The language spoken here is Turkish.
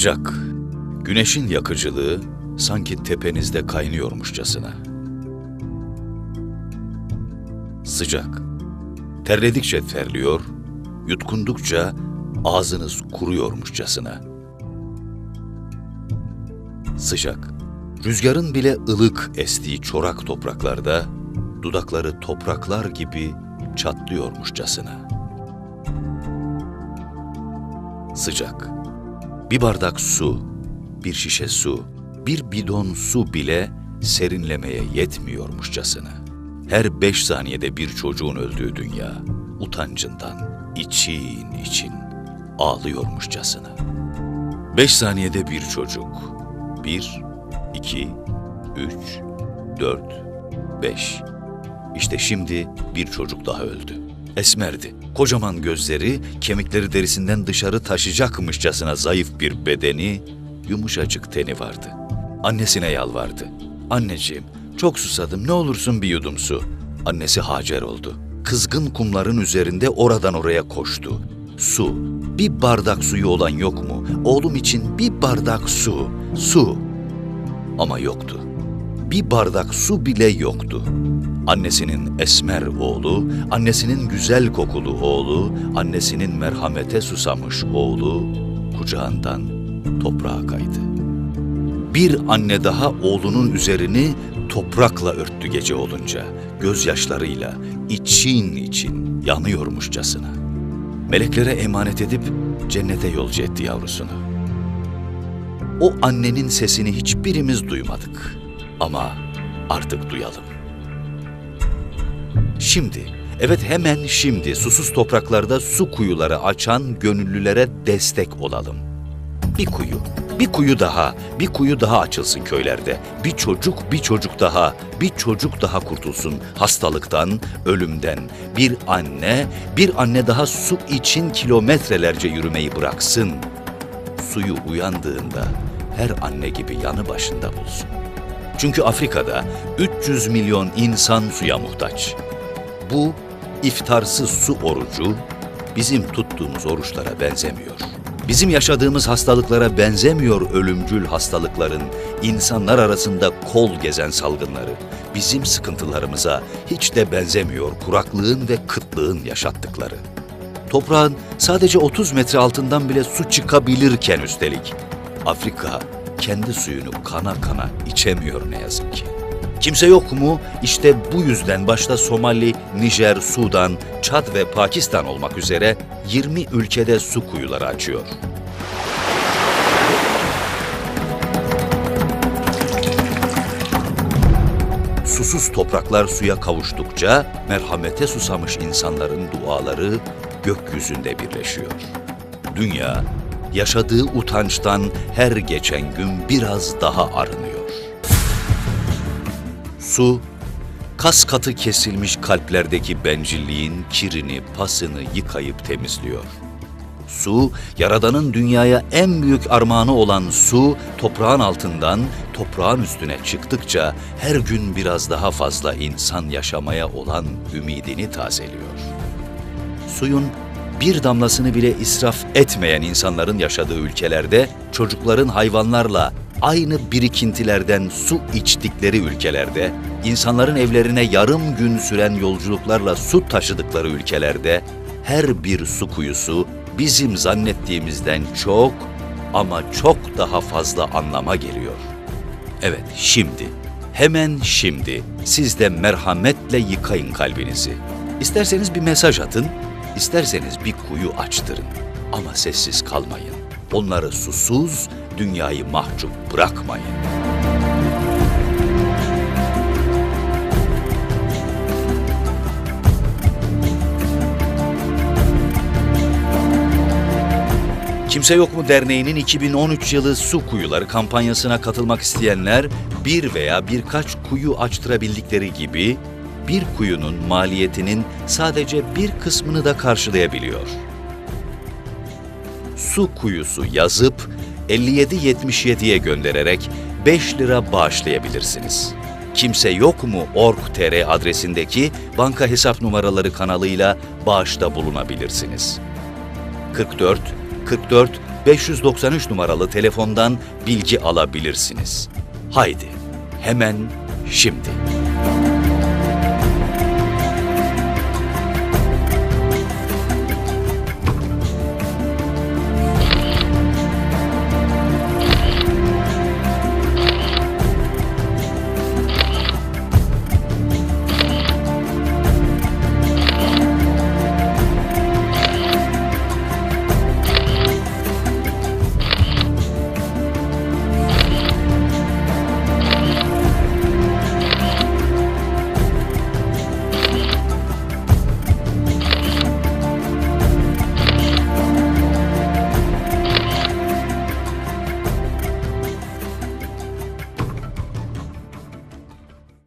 Sıcak, güneşin yakıcılığı sanki tepenizde kaynıyormuşçasına. Sıcak, terledikçe terliyor, yutkundukça ağzınız kuruyormuşçasına. Sıcak, rüzgarın bile ılık estiği çorak topraklarda dudakları topraklar gibi çatlıyormuşçasına. Sıcak, bir bardak su, bir şişe su, bir bidon su bile serinlemeye yetmiyormuşçasına. Her beş saniyede bir çocuğun öldüğü dünya, utancından için için ağlıyormuşçasına. Beş saniyede bir çocuk, bir, iki, üç, dört, beş. İşte şimdi bir çocuk daha öldü. Esmerdi. Kocaman gözleri, kemikleri derisinden dışarı taşıyacakmışçasına zayıf bir bedeni, yumuşacık teni vardı. Annesine yalvardı. Anneciğim, çok susadım, ne olursun bir yudum su. Annesi Hacer oldu. Kızgın kumların üzerinde oradan oraya koştu. Su, bir bardak suyu olan yok mu? Oğlum için bir bardak su, su. Ama yoktu. Bir bardak su bile yoktu. Annesinin esmer oğlu, annesinin güzel kokulu oğlu, annesinin merhamete susamış oğlu kucağından toprağa kaydı. Bir anne daha oğlunun üzerini toprakla örttü gece olunca, gözyaşlarıyla için için yanıyormuşçasına. Meleklere emanet edip cennete yolcu etti yavrusunu. O annenin sesini hiçbirimiz duymadık ama artık duyalım. Şimdi, evet hemen şimdi susuz topraklarda su kuyuları açan gönüllülere destek olalım. Bir kuyu, bir kuyu daha, bir kuyu daha açılsın köylerde. Bir çocuk, bir çocuk daha, bir çocuk daha kurtulsun hastalıktan, ölümden. Bir anne, bir anne daha su için kilometrelerce yürümeyi bıraksın. Suyu uyandığında her anne gibi yanı başında bulsun. Çünkü Afrika'da 300 milyon insan suya muhtaç. Bu iftarsız su orucu bizim tuttuğumuz oruçlara benzemiyor. Bizim yaşadığımız hastalıklara benzemiyor ölümcül hastalıkların, insanlar arasında kol gezen salgınları. Bizim sıkıntılarımıza hiç de benzemiyor kuraklığın ve kıtlığın yaşattıkları. Toprağın sadece 30 metre altından bile su çıkabilirken üstelik. Afrika kendi suyunu kana kana içemiyor ne yazık ki. Kimse yok mu? İşte bu yüzden başta Somali, Nijer, Sudan, Çad ve Pakistan olmak üzere 20 ülkede su kuyuları açıyor. Susuz topraklar suya kavuştukça merhamete susamış insanların duaları gökyüzünde birleşiyor. Dünya yaşadığı utançtan her geçen gün biraz daha arınıyor. Su, kas katı kesilmiş kalplerdeki bencilliğin kirini, pasını yıkayıp temizliyor. Su, Yaradan'ın dünyaya en büyük armağanı olan su, toprağın altından toprağın üstüne çıktıkça her gün biraz daha fazla insan yaşamaya olan ümidini tazeliyor. Suyun bir damlasını bile israf etmeyen insanların yaşadığı ülkelerde çocukların hayvanlarla aynı birikintilerden su içtikleri ülkelerde, insanların evlerine yarım gün süren yolculuklarla su taşıdıkları ülkelerde her bir su kuyusu bizim zannettiğimizden çok ama çok daha fazla anlama geliyor. Evet, şimdi, hemen şimdi siz de merhametle yıkayın kalbinizi. İsterseniz bir mesaj atın, isterseniz bir kuyu açtırın. Ama sessiz kalmayın. Onları susuz, dünyayı mahcup bırakmayın. Kimse Yok mu Derneği'nin 2013 yılı su kuyuları kampanyasına katılmak isteyenler bir veya birkaç kuyu açtırabildikleri gibi bir kuyunun maliyetinin sadece bir kısmını da karşılayabiliyor. Su kuyusu yazıp 5777'ye göndererek 5 lira bağışlayabilirsiniz. Kimse yok mu org.tr adresindeki banka hesap numaraları kanalıyla bağışta bulunabilirsiniz. 44 44 593 numaralı telefondan bilgi alabilirsiniz. Haydi, hemen şimdi.